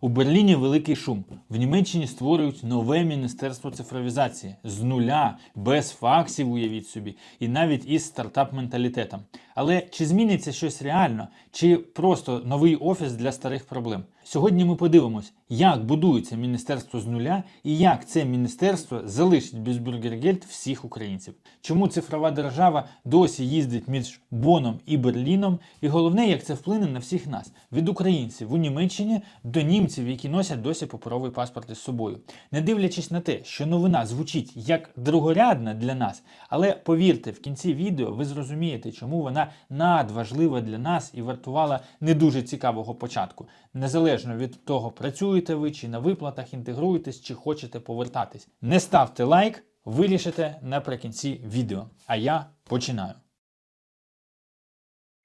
У Берліні великий шум. В Німеччині створюють нове міністерство цифровізації з нуля, без факсів, уявіть собі, і навіть із стартап-менталітетом. Але чи зміниться щось реально, чи просто новий офіс для старих проблем? Сьогодні ми подивимось, як будується міністерство з нуля і як це міністерство залишить без бюргергельд всіх українців. Чому цифрова держава досі їздить між Боном і Берліном? І головне, як це вплине на всіх нас від українців у Німеччині до німців, які носять досі паперовий паспорт із собою. Не дивлячись на те, що новина звучить як другорядна для нас, але повірте, в кінці відео ви зрозумієте, чому вона надважлива для нас і вартувала не дуже цікавого початку, незалежно від того, працюєте ви чи на виплатах, інтегруєтесь, чи хочете повертатись. Не ставте лайк, вирішите наприкінці відео. А я починаю.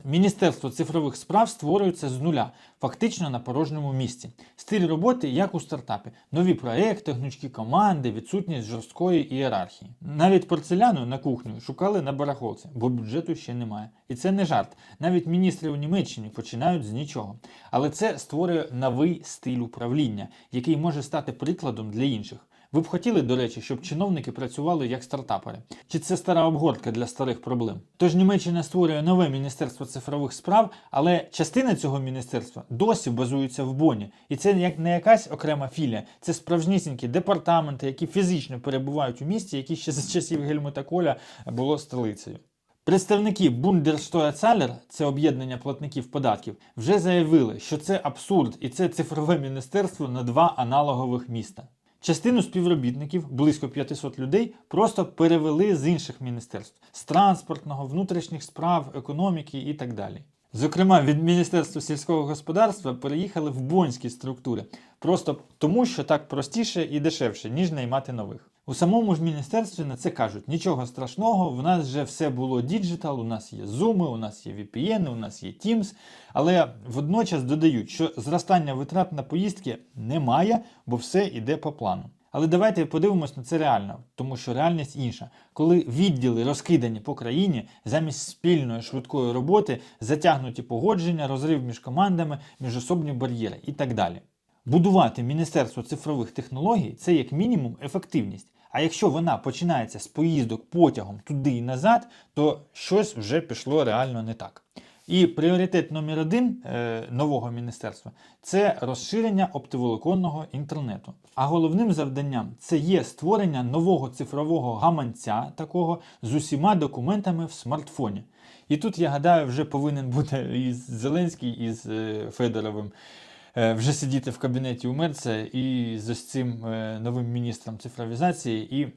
Міністерство цифрових справ створюється з нуля, фактично на порожньому місці. Стиль роботи як у стартапі: нові проекти, гнучкі команди, відсутність жорсткої ієрархії. Навіть порцеляну на кухню шукали на барахолці, бо бюджету ще немає. І це не жарт. Навіть міністри у Німеччині починають з нічого. Але це створює новий стиль управління, який може стати прикладом для інших. Ви б хотіли, до речі, щоб чиновники працювали як стартапери? Чи це стара обгортка для старих проблем? Тож Німеччина створює нове міністерство цифрових справ, але частина цього міністерства досі базується в Боні. І це як не якась окрема філія, це справжнісінькі департаменти, які фізично перебувають у місті, які ще за часів Гельмута Коля було столицею. Представники Bundessteuerzahler, це об'єднання платників податків, вже заявили, що це абсурд і це цифрове міністерство на два аналогових міста. Частину співробітників, близько 500 людей, просто перевели з інших міністерств з транспортного, внутрішніх справ, економіки і так далі. Зокрема, від Міністерства сільського господарства переїхали в бонські структури, просто тому, що так простіше і дешевше, ніж наймати нових. У самому ж міністерстві на це кажуть: нічого страшного, в нас вже все було діджитал, у нас є зуми, у нас є VPN, у нас є Teams, але водночас додають, що зростання витрат на поїздки немає, бо все йде по плану. Але давайте подивимось на це реально, тому що реальність інша. Коли відділи розкидані по країні, замість спільної швидкої роботи затягнуті погодження, розрив між командами, міжособні бар'єри і так далі. Будувати Міністерство цифрових технологій це як мінімум ефективність. А якщо вона починається з поїздок потягом туди і назад, то щось вже пішло реально не так. І пріоритет номер один е, нового міністерства це розширення оптоволоконного інтернету. А головним завданням це є створення нового цифрового гаманця, такого з усіма документами в смартфоні. І тут я гадаю, вже повинен бути і Зеленський із е, Федоровим вже сидіти в кабінеті у Мерца і з ось цим е, новим міністром цифровізації і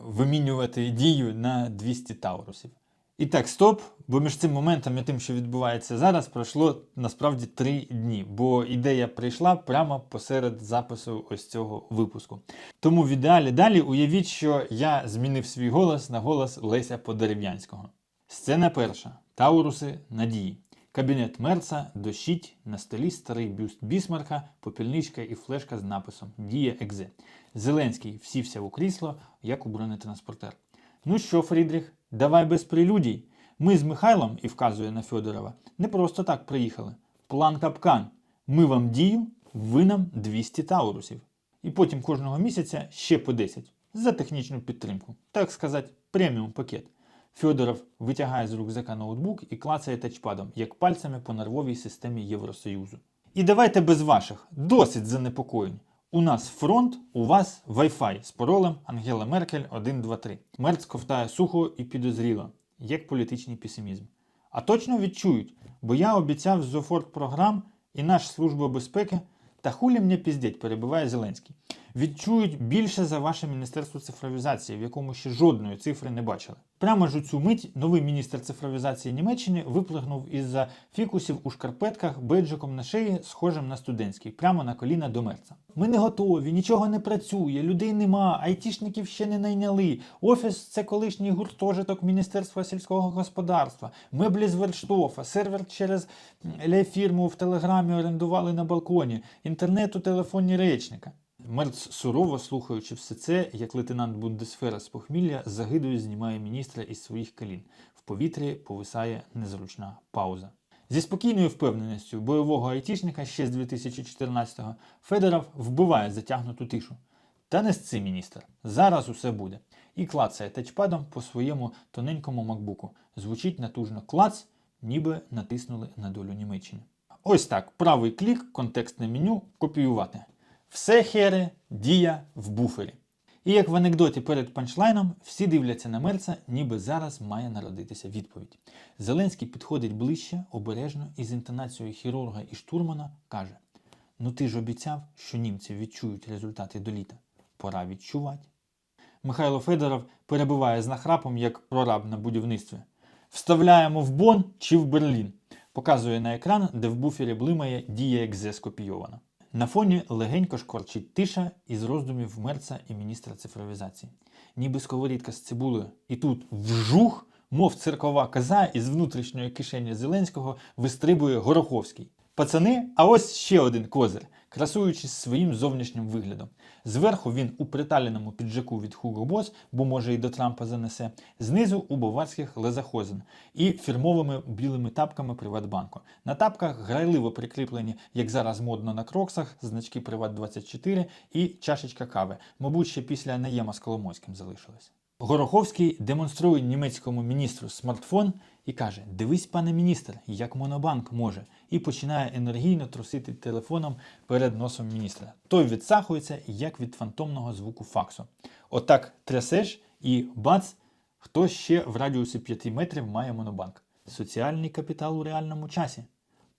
вимінювати дію на 200 таурусів. І так, стоп, бо між цим моментом і тим, що відбувається зараз, пройшло насправді три дні, бо ідея прийшла прямо посеред запису ось цього випуску. Тому в ідеалі далі уявіть, що я змінив свій голос на голос Леся Подерев'янського. Сцена перша. Тауруси надії. Кабінет Мерца, дощить, на столі старий бюст Бісмарка, попільничка і флешка з написом Дія Екзе. Зеленський всівся у крісло, як у бронетранспортер. Ну що, Фрідріх, давай без прелюдій. Ми з Михайлом, і вказує на Федорова, не просто так приїхали. План капкан. Ми вам дію, ви нам 200 таурусів. І потім кожного місяця ще по 10 за технічну підтримку. Так сказати, преміум пакет. Федоров витягає з рюкзака ноутбук і клацає тачпадом, як пальцями по нервовій системі Євросоюзу. І давайте без ваших, досить занепокоєнь. У нас фронт, у вас Wi-Fi з паролем Ангела Меркель 123. Мерц ковтає сухо і підозріло, як політичний песимізм. А точно відчують, бо я обіцяв з Зофорт програм і наш Служба безпеки, та хулі мені піздять, перебиває Зеленський. Відчують більше за ваше Міністерство цифровізації, в якому ще жодної цифри не бачили. Прямо ж у цю мить новий міністр цифровізації Німеччини виплигнув із-за фікусів у шкарпетках бейджиком на шиї, схожим на студентський, прямо на коліна до мерца. Ми не готові, нічого не працює, людей нема, айтішників ще не найняли. Офіс це колишній гуртожиток Міністерства сільського господарства, меблі з Верштофа, сервер через фірму в телеграмі орендували на балконі, інтернет у телефоні речника. Мерц, сурово слухаючи все це, як лейтенант Бундесфера з похмілля, загидою знімає міністра із своїх колін. В повітрі повисає незручна пауза. Зі спокійною впевненістю бойового айтішника ще з 2014-го Федоров вбиває затягнуту тишу. Та не з цим міністр. Зараз усе буде. І клацає тачпадом по своєму тоненькому макбуку. Звучить натужно клац, ніби натиснули на долю Німеччини. Ось так: правий клік, контекстне меню, копіювати. Все хере, дія в буфері. І як в анекдоті перед панчлайном, всі дивляться на мерца, ніби зараз має народитися відповідь. Зеленський підходить ближче, обережно і з інтонацією хірурга і штурмана каже: Ну ти ж обіцяв, що німці відчують результати до літа. Пора відчувати. Михайло Федоров перебиває з нахрапом як прораб на будівництві. Вставляємо в Бон чи в Берлін. Показує на екран, де в буфері блимає дія екзе скопійована. На фоні легенько шкварчить тиша із роздумів мерца і міністра цифровізації. Ніби сковорідка з цибулею. І тут вжух, мов циркова коза, із внутрішньої кишені Зеленського вистрибує Гороховський. Пацани, а ось ще один козир, красуючись своїм зовнішнім виглядом. Зверху він у приталеному піджаку від Hugo Boss, бо може і до Трампа занесе, знизу у баварських лезахозен і фірмовими білими тапками Приватбанку. На тапках грайливо прикріплені, як зараз модно на кроксах, значки Приват24 і чашечка кави. Мабуть, ще після наєма з Коломойським залишилось. Гороховський демонструє німецькому міністру смартфон і каже: Дивись, пане міністр, як монобанк може, і починає енергійно трусити телефоном перед носом міністра. Той відсахується, як від фантомного звуку факсу. Отак трясеш і бац, хто ще в радіусі 5 метрів має монобанк. Соціальний капітал у реальному часі.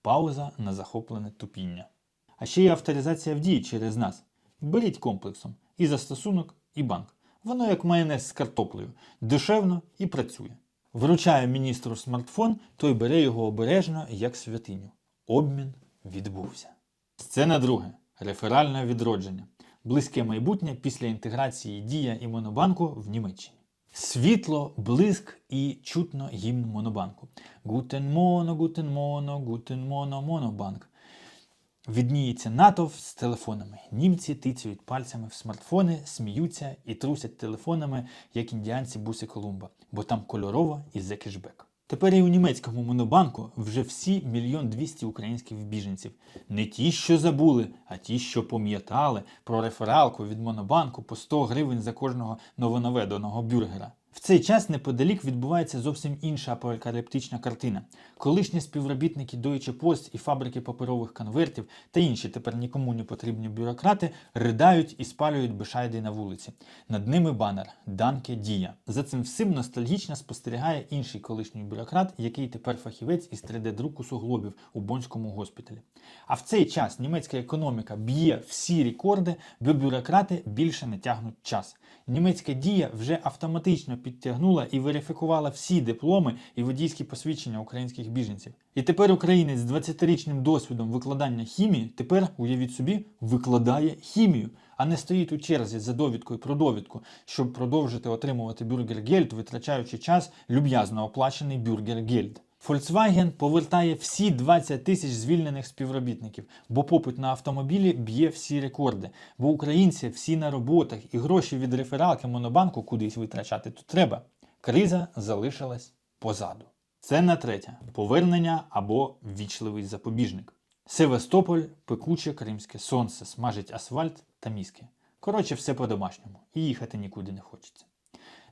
Пауза на захоплене тупіння. А ще є авторизація в дії через нас. Беріть комплексом і застосунок, і банк. Воно як майонез з картоплею, дешевно і працює. Вручає міністру смартфон, той бере його обережно, як святиню. Обмін відбувся. Сцена друга. Реферальне відродження. Близьке майбутнє після інтеграції Дія і Монобанку в Німеччині. Світло, блиск і чутно гімн Монобанку. Гутен моно, гутен моно, гутен моно, монобанк. Відніється натовп з телефонами. Німці тицюють пальцями в смартфони, сміються і трусять телефонами, як індіанці буси Колумба, бо там кольорово і за кешбек. Тепер і у німецькому монобанку вже всі мільйон двісті українських біженців. Не ті, що забули, а ті, що пам'ятали про рефералку від монобанку по 100 гривень за кожного новонаведеного бюргера. В цей час неподалік відбувається зовсім інша апокаліптична картина. Колишні співробітники Deutsche Post і фабрики паперових конвертів та інші тепер нікому не потрібні бюрократи ридають і спалюють бешайди на вулиці. Над ними банер Данке Дія. За цим всім ностальгічно спостерігає інший колишній бюрократ, який тепер фахівець із 3D-друку суглобів у Бонському госпіталі. А в цей час німецька економіка б'є всі рекорди, бо бюрократи більше не тягнуть час. Німецька дія вже автоматично підтягнула і верифікувала всі дипломи і водійські посвідчення українських біженців. І тепер українець з 20-річним досвідом викладання хімії тепер, уявіть собі, викладає хімію, а не стоїть у черзі за довідкою про довідку, щоб продовжити отримувати бюргергельд, витрачаючи час люб'язно оплачений бюргергельд. Volkswagen повертає всі 20 тисяч звільнених співробітників, бо попит на автомобілі б'є всі рекорди. Бо українці всі на роботах і гроші від рефералки монобанку кудись витрачати тут треба. Криза залишилась позаду. Сцена третя. Повернення або вічливий запобіжник. Севастополь, пекуче кримське сонце, смажить асфальт та мізки. Коротше, все по-домашньому, і їхати нікуди не хочеться.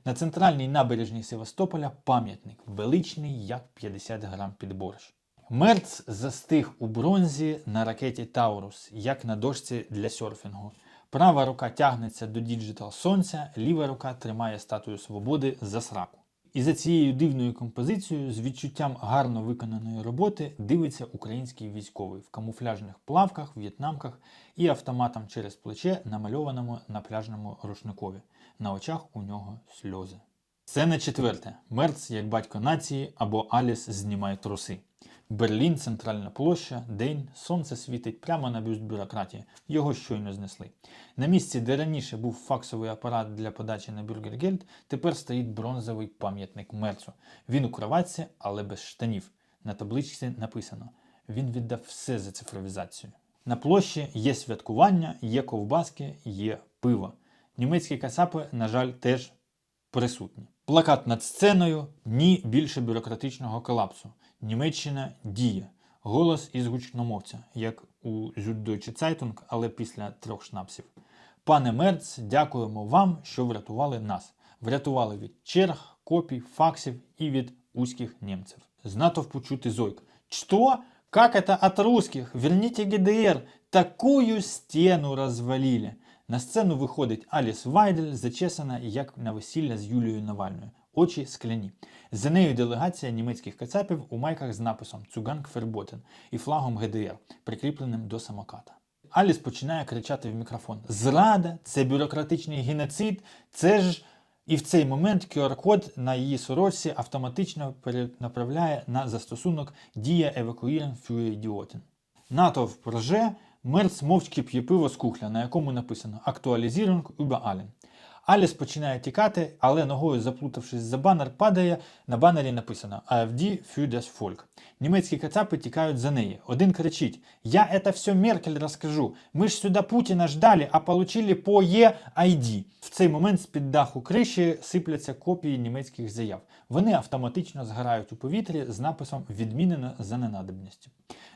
На центральній набережній Севастополя пам'ятник, величний, як 50 грам під борщ. Мерц застиг у бронзі на ракеті Таурус, як на дошці для серфінгу. Права рука тягнеться до діджитал сонця, ліва рука тримає статую свободи за сраку. І за цією дивною композицією з відчуттям гарно виконаної роботи дивиться український військовий в камуфляжних плавках, в'єтнамках і автоматом через плече, намальованому на пляжному рушникові. На очах у нього сльози. Сцена четверте. Мерц як батько нації або Аліс знімає труси. Берлін, центральна площа, день, сонце світить прямо на бюст бюрократії. Його щойно знесли. На місці, де раніше був факсовий апарат для подачі на бюргергельд, тепер стоїть бронзовий пам'ятник мерцу. Він у кроватці, але без штанів. На табличці написано: він віддав все за цифровізацію. На площі є святкування, є ковбаски, є пиво. Німецькі кацапи, на жаль, теж присутні. Плакат над сценою ні більше бюрократичного колапсу. Німеччина діє. Голос із гучномовця, як у Süddeutsche Zeitung, але після трьох шнапсів. Пане Мерц, дякуємо вам, що врятували нас. Врятували від черг, копій, факсів і від узьких німців. З натовпу чути зойк. Что? Как это от русских? Верните ГДР. Такую стену розвалили. На сцену виходить Аліс Вайдель, зачесана як на весілля з Юлією Навальною. Очі скляні. За нею делегація німецьких кацапів у майках з написом Цуганг Ферботен і флагом ГДР, прикріпленим до самоката. Аліс починає кричати в мікрофон: Зрада, це бюрократичний геноцид, це ж. І в цей момент QR-код на її сорочці автоматично перенаправляє на застосунок Дія евакуїрен für ідіотин. Натовп рже, Мерц мовчки п'є пиво з кухля, на якому написано Актуалізірунг über allen. Аліс починає тікати, але ногою заплутавшись за банер, падає. На банері написано AfD für das. Німецькі кацапи тікають за неї. Один кричить: Я это все Меркель розкажу. Ми ж сюди Путіна ждали, а получили по EID. В цей момент з-під даху криші сипляться копії німецьких заяв. Вони автоматично згорають у повітрі з написом Відмінено за ненадобністю.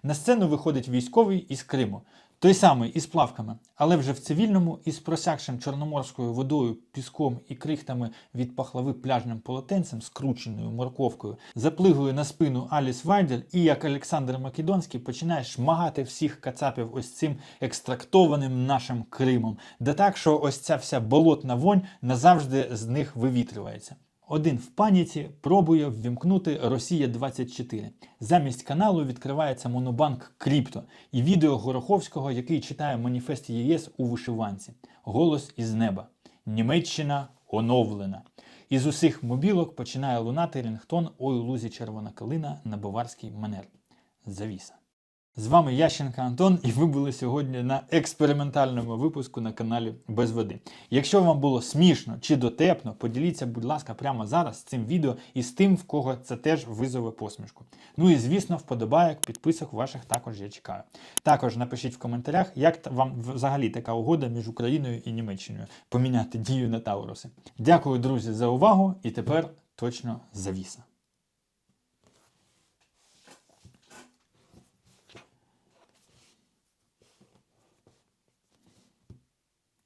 На сцену виходить військовий із Криму. Той самий із плавками, але вже в цивільному із просякшим чорноморською водою, піском і крихтами від пахлави пляжним полотенцем, скрученою морковкою, заплигує на спину Аліс Вайдель і, як Олександр Македонський, починає шмагати всіх кацапів ось цим екстрактованим нашим Кримом, да так, що ось ця вся болотна вонь назавжди з них вивітрюється. Один в паніці пробує ввімкнути Росія 24. Замість каналу відкривається монобанк Крипто і відео Гороховського, який читає маніфест ЄС у вишиванці. Голос із неба. Німеччина оновлена. Із усіх мобілок починає лунати рінгтон «Ой лузі червона калина на баварський манер. Завіса. З вами Ященка Антон, і ви були сьогодні на експериментальному випуску на каналі Без води. Якщо вам було смішно чи дотепно, поділіться, будь ласка, прямо зараз цим відео і з тим, в кого це теж визове посмішку. Ну і звісно, вподобайок, підписок ваших також я чекаю. Також напишіть в коментарях, як вам взагалі така угода між Україною і Німеччиною поміняти дію на Тауруси. Дякую, друзі, за увагу, і тепер точно завіса.